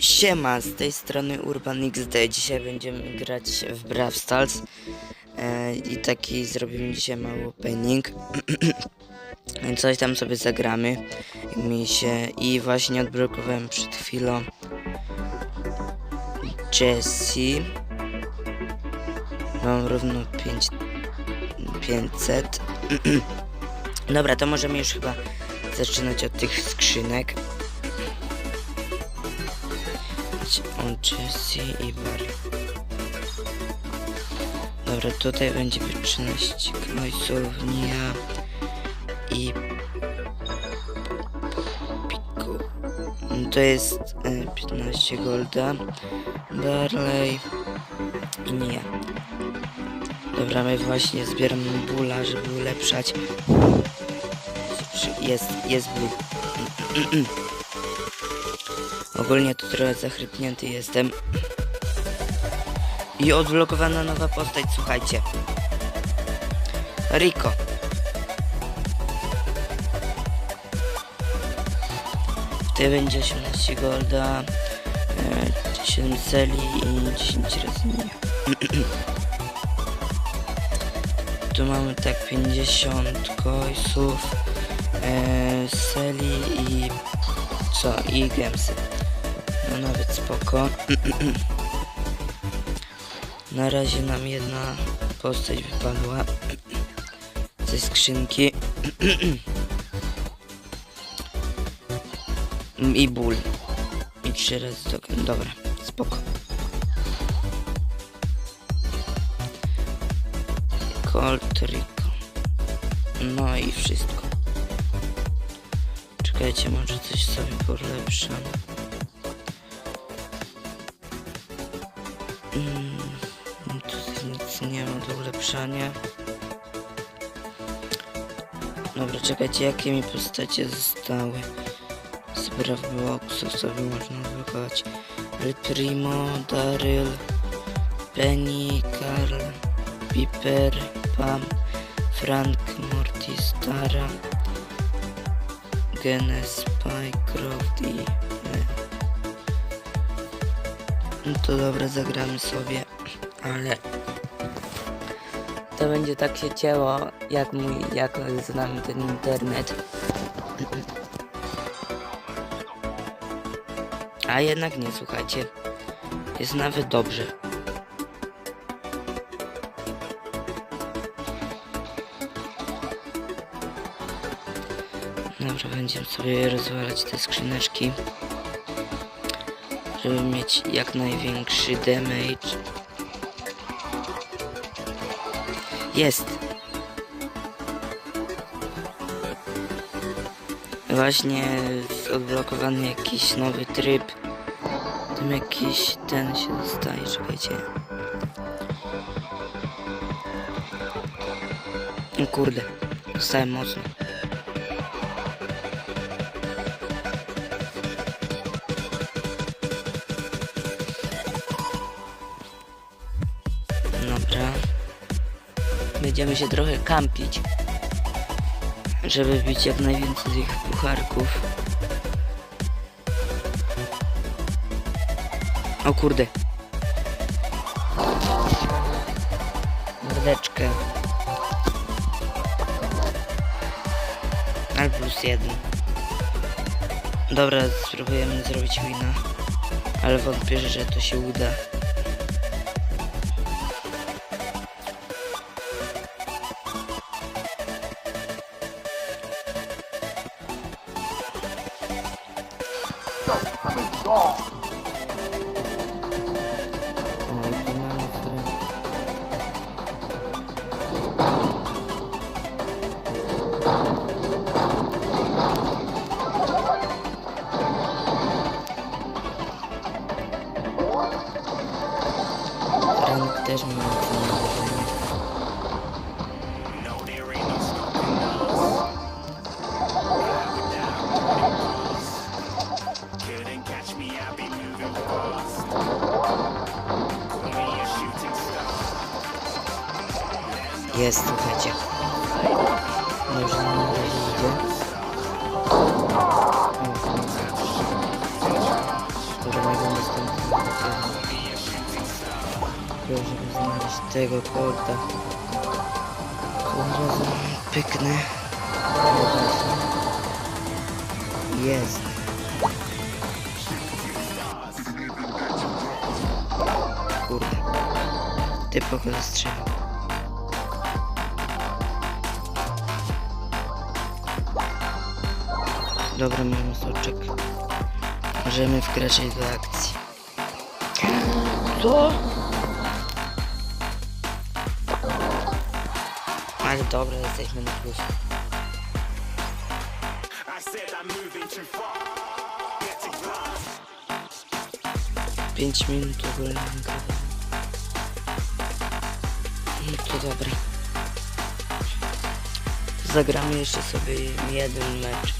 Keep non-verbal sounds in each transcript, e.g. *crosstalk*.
Siema, z tej strony Urban XD. Dzisiaj będziemy grać w Brawl Stars e, i taki zrobimy dzisiaj mały opening. *clears throat* Coś tam sobie zagramy mi się i właśnie odblokowałem przed chwilą Jessie. Mam równo 5 500. *clears throat* Dobra, to możemy już chyba zaczynać od tych skrzynek. On Jesse i Bar. Dobra, tutaj będzie 13 końców, Nia i Piku. To jest 15 golda, Barley i Nia. Dobra, my właśnie zbieramy bula, żeby ulepszać. Jest, jest ból. *clears throat* Ogólnie to trochę zachrypnięty jestem. I odblokowana nowa postać, słuchajcie. Rico. Tutaj będzie 18 golda, e, 7 celi i 10 razy nie. *clears throat* tu mamy tak 50 końców, e, seli i co? I gemsy. No nawet spoko. *clears throat* Na razie nam jedna postać wypadła ze skrzynki. *clears throat* I ból. I trzy razy to... Dobra, spoko. Colt Rico. No i wszystko. Czekajcie, może coś sobie polepszam. Mm, tutaj nic nie ma do ulepszania. Dobra, czekajcie, jakie mi postacie zostały. Spraw boxów sobie można odblokować. El Primo, Daryl, Penny, Karl, Piper, Pam, Frank, Mortis, Tara, Genes, Spycroft i... e, No to dobra, zagramy sobie, ale... To będzie tak się cięło, jak mój, jak znam ten internet. A jednak nie, słuchajcie. Jest nawet dobrze. Dobra, będziemy sobie rozwalać te skrzyneczki. Żeby mieć jak największy damage. Jest! Właśnie odblokowany jakiś nowy tryb. Tam jakiś ten się dostaje, czekajcie. Kurde, dostałem mocno. Dobra. Będziemy się trochę kampić. Żeby bić jak najwięcej tych pucharków. O kurde. Mordeczkę. Ale plus jeden. Dobra, spróbujemy zrobić wina. Ale wątpię, że to się uda. Oj, tu mamy Jest, słuchajcie. Dobrze, no nie idzie. Dobra, mogę dostać Proszę znaleźć tego kolta. Od razu pyknę. Jest. Kurde. Ty pokoju strzelił. Dobra, mamy soczek. Możemy wkraczać do akcji. Co? Ale dobra, jesteśmy na plus. 5 minut ogólnie. No to dobra. Zagramy jeszcze sobie jeden mecz.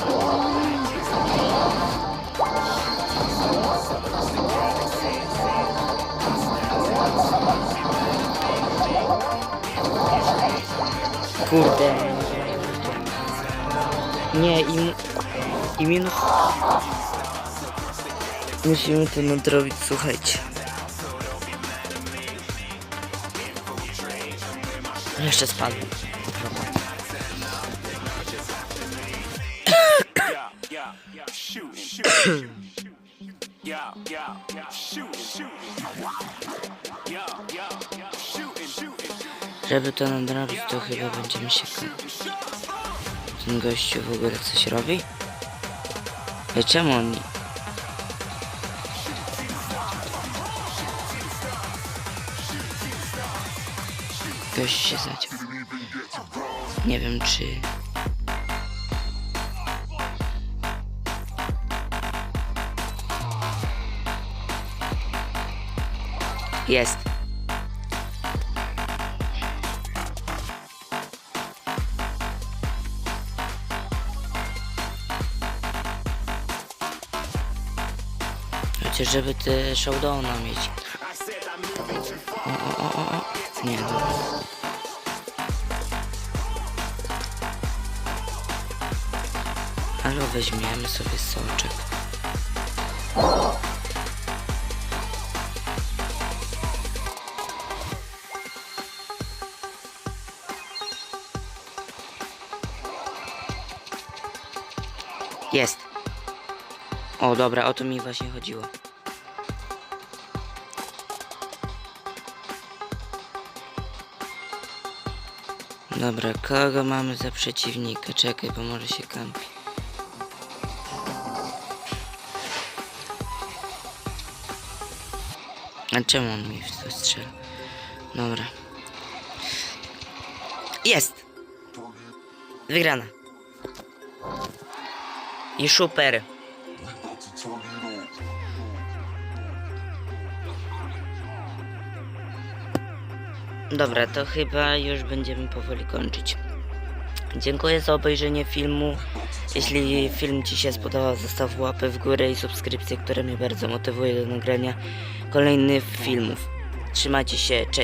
Kurde. Nie, i, mu- i minus... Musimy to nadrobić, słuchajcie. Jeszcze spadłem. Yeah, yeah. Shoot, shoot, Żeby to nadrobić, to chyba będziemy się... Ten gościu w ogóle coś robi? Ej, czemu on... Gość się zaciął. Nie wiem czy... Jest. Chociaż żeby te showdowna mieć. O, o, o, o, o. Nie, dobra. Ale weźmiemy sobie soczek. Jest. O, dobra, o to mi właśnie chodziło. Dobra, kogo mamy za przeciwnika? Czekaj, bo może się kampi. A czemu on mi w to strzela? Dobra. Jest! Wygrana. I super. Dobra, to chyba już będziemy powoli kończyć. Dziękuję za obejrzenie filmu. Jeśli film Ci się spodobał, zostaw łapę w górę i subskrypcję, które mnie bardzo motywuje do nagrania kolejnych filmów. Trzymajcie się, cześć.